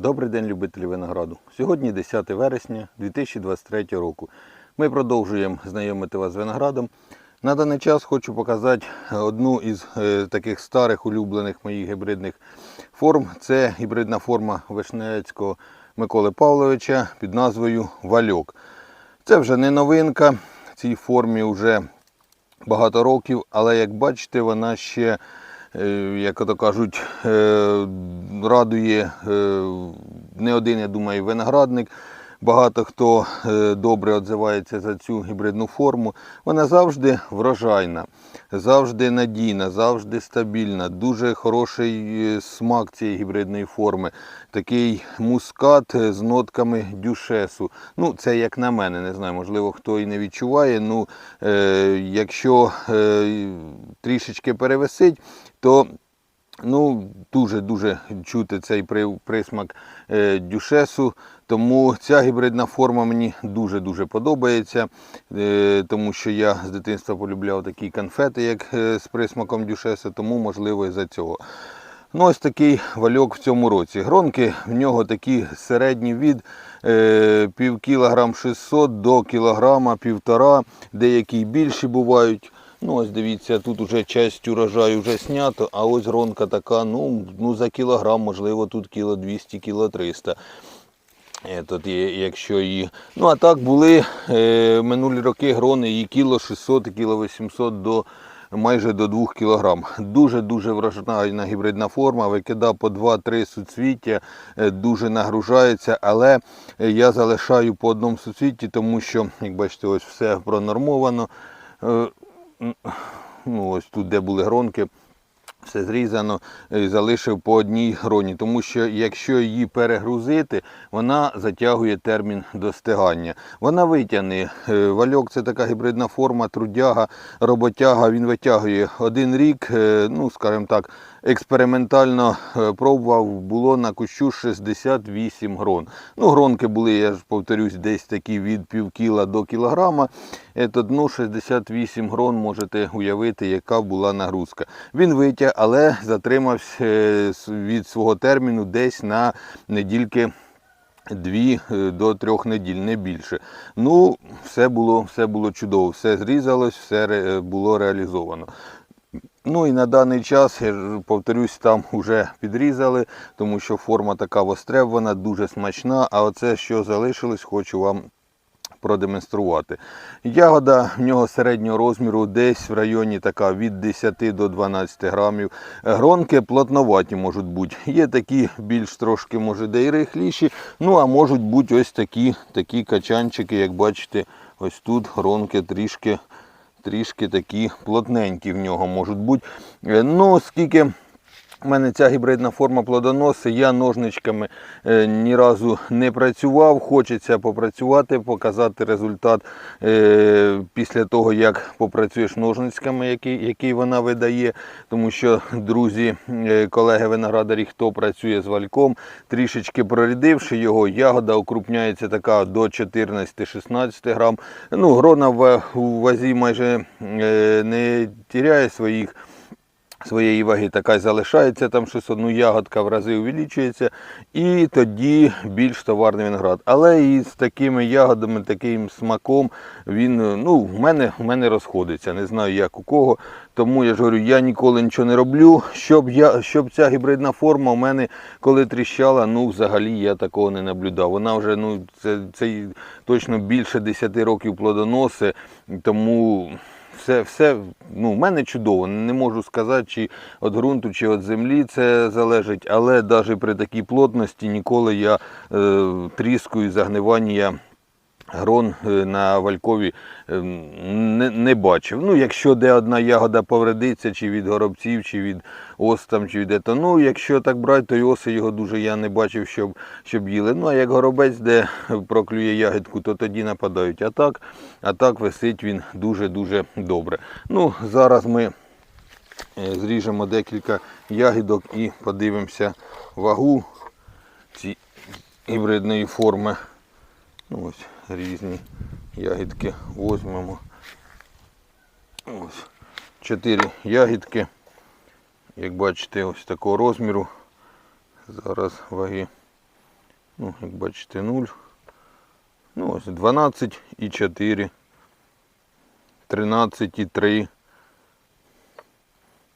Добрий день, любителі винограду. Сьогодні 10 вересня 2023 року. Ми продовжуємо знайомити вас з виноградом. На даний час хочу показати одну із е, таких старих улюблених моїх гібридних форм. Це гібридна форма Вишневецького Миколи Павловича під назвою Вальок. Це вже не новинка. Цій формі вже багато років, але як бачите, вона ще, як то кажуть, е, радує е, не один, я думаю, виноградник. Багато хто е, добре відзивається за цю гібридну форму. Вона завжди врожайна, завжди надійна, завжди стабільна. Дуже хороший е, смак цієї гібридної форми. Такий мускат е, з нотками дюшесу. Ну, це як на мене, не знаю, можливо, хто і не відчуває. Ну, е, якщо е, трішечки перевисить, то Ну, дуже-дуже чути цей присмак е, дюшесу. Тому ця гібридна форма мені дуже-дуже подобається, е, тому що я з дитинства полюбляв такі конфети, як е, з присмаком дюшеса, тому можливо і за цього. Ну, ось такий вальок в цьому році. Гронки в нього такі середні від пів кілограм 600 до кілограма півтора, деякі більші бувають. Ну, ось дивіться, тут вже часть урожаю вже знято, а ось гронка така, ну, ну за кілограм, можливо, тут кіло 200, кіло 300. Е, Тут є, якщо її. Ну а так були е, минулі роки грони і кіло 600, і кіло 800 до майже до 2 кілограм. Дуже-дуже вражена гібридна форма, викидав по 2-3 суцвіття, е, дуже нагружається, але е, я залишаю по одному суцвітті, тому що, як бачите, ось все пронормовано. Ну, ось тут, де були гронки, все зрізано, залишив по одній гроні, тому що якщо її перегрузити, вона затягує термін достигання. Вона витягне. Е, Вальок це така гібридна форма, трудяга, роботяга. Він витягує один рік, е, ну скажімо так, експериментально е, пробував, було на кущу 68 грон. Ну, гронки були, я ж повторюсь, десь такі від пів кіла до кілограма. Ето, ну, 68 грон можете уявити, яка була нагрузка. Він витяг, але затримався е, від свого терміну десь на недільки. Дві е, до трьох неділь, не більше. Ну, все було, все було чудово, все зрізалось, все е, було реалізовано. Ну і на даний час, я повторюсь, там вже підрізали, тому що форма така востребована, дуже смачна. А оце, що залишилось, хочу вам продемонструвати. Ягода в нього середнього розміру десь в районі така від 10 до 12 грамів. Гронки плотноваті можуть бути. Є такі більш трошки, може, де й рихліші. Ну, а можуть бути ось такі, такі качанчики, як бачите, ось тут гронки трішки, трішки такі плотненькі в нього можуть бути. Е, Ну, скільки. У мене ця гібридна форма плодоноси, я ножничками е, ні разу не працював. Хочеться попрацювати, показати результат е, після того, як попрацюєш ножницьками, який, який вона видає. Тому що друзі, е, колеги виноградарі, хто працює з вальком, трішечки прорядивши його, ягода укрупняється така до 14-16 грам. Ну, грона в вазі майже не тіряє своїх своєї ваги така й залишається, там щось одну ягодка в рази увеличується, і тоді більш товарний виноград. Але і з такими ягодами, таким смаком він ну, в мене, в мене розходиться. Не знаю як у кого. Тому я ж говорю, я ніколи нічого не роблю. Щоб я, щоб ця гібридна форма у мене коли тріщала, ну взагалі я такого не наблюдав. Вона вже ну, це, це точно більше 10 років плодоноси, тому все, все ну, в мене чудово. Не можу сказати, чи від ґрунту, чи від землі це залежить, але навіть при такій плотності ніколи я е, тріску загнивання грон е, на валькові е, не, не бачив. Ну, якщо де одна ягода повредиться, чи від горобців, чи від ос там, чи від ето. Ну, якщо так брати, то й оси його дуже я не бачив, щоб, щоб їли. Ну, а як горобець, де проклює ягідку, то тоді нападають. А так, а так висить він дуже-дуже добре. Ну, зараз ми е, зріжемо декілька ягідок і подивимося вагу ці гібридної форми. Ну, ось різні ягідки візьмемо. Ось чотири ягідки. Як бачите, ось такого розміру. Зараз ваги Ну, як бачите, 0. Ну, ось 12,4. 13,3.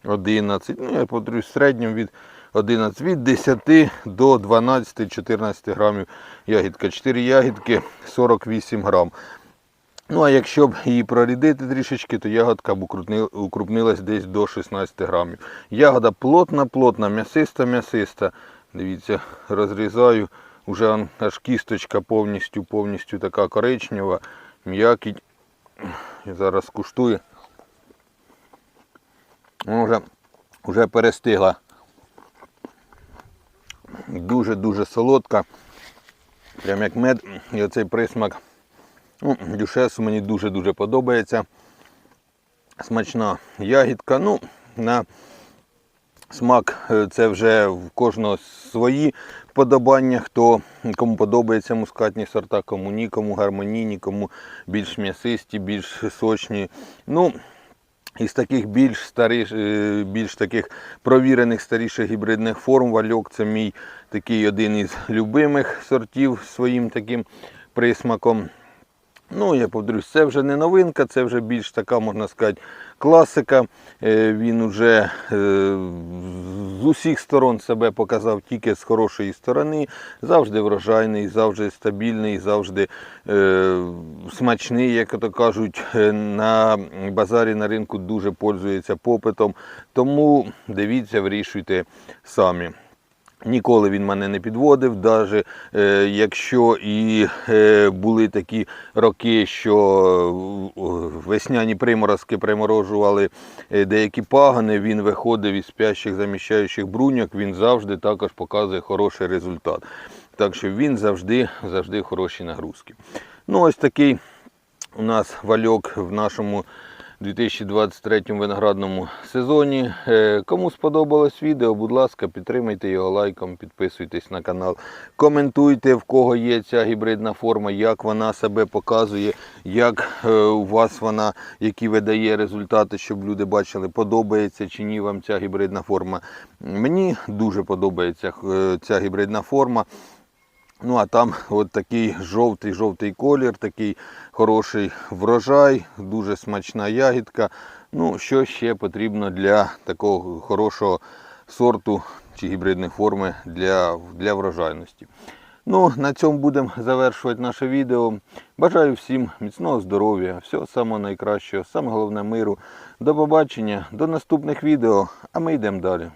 11. Ну, я повторюю, в середньому від 11, від 10 до 12-14 грамів ягідка. 4 ягідки 48 грам. Ну, а якщо б її прорідити трішечки, то ягодка б укрупни- укрупнилась десь до 16 грамів. Ягода плотна, плотна, м'ясиста, м'ясиста. Дивіться, розрізаю. Уже аж кісточка повністю, повністю така коричнева, м'якіть. Зараз куштую. Вже, вже перестигла. Дуже-дуже солодка. Прям як мед. І оцей присмак. Ну, дюшесу мені дуже-дуже подобається. Смачна ягідка. Ну, на смак е, це вже в кожного свої подобання. Хто кому подобається мускатні сорта, кому ні, кому гармонійні, кому більш м'ясисті, більш сочні. Ну, із таких більш старих, е, більш таких провірених старіших гібридних форм вальок це мій такий один із любимих сортів своїм таким присмаком. Ну, я повторюсь, це вже не новинка, це вже більш така, можна сказати, класика. Е, Він уже е, з усіх сторон себе показав тільки з хорошої сторони. Завжди врожайний, завжди стабільний, завжди е, смачний, як то кажуть, Е, на базарі на ринку дуже пользується попитом. Тому дивіться, вирішуйте самі. Ніколи він мене не підводив, навіть е, якщо і е, були такі роки, що весняні приморозки приморожували е, деякі пагани, він виходив із спящих заміщаючих бруньок, він завжди також показує хороший результат. Так що він завжди, завжди хороші нагрузки. Ну, ось такий у нас вальок в нашому 2023 виноградному сезоні. Е, Кому сподобалось відео, будь ласка, підтримайте його лайком, підписуйтесь на канал, коментуйте, в кого є ця гібридна форма, як вона себе показує, як е, у вас вона, які видає результати, щоб люди бачили, подобається чи ні вам ця гібридна форма. Мені дуже подобається е, ця гібридна форма. Ну а там от такий жовтий-жовтий колір, такий хороший врожай, дуже смачна ягідка. Ну, що ще потрібно для такого хорошого сорту чи гібридної форми для, для врожайності. Ну, на цьому будемо завершувати наше відео. Бажаю всім міцного здоров'я, всього самого найкращого, саме головне миру. До побачення, до наступних відео, а ми йдемо далі.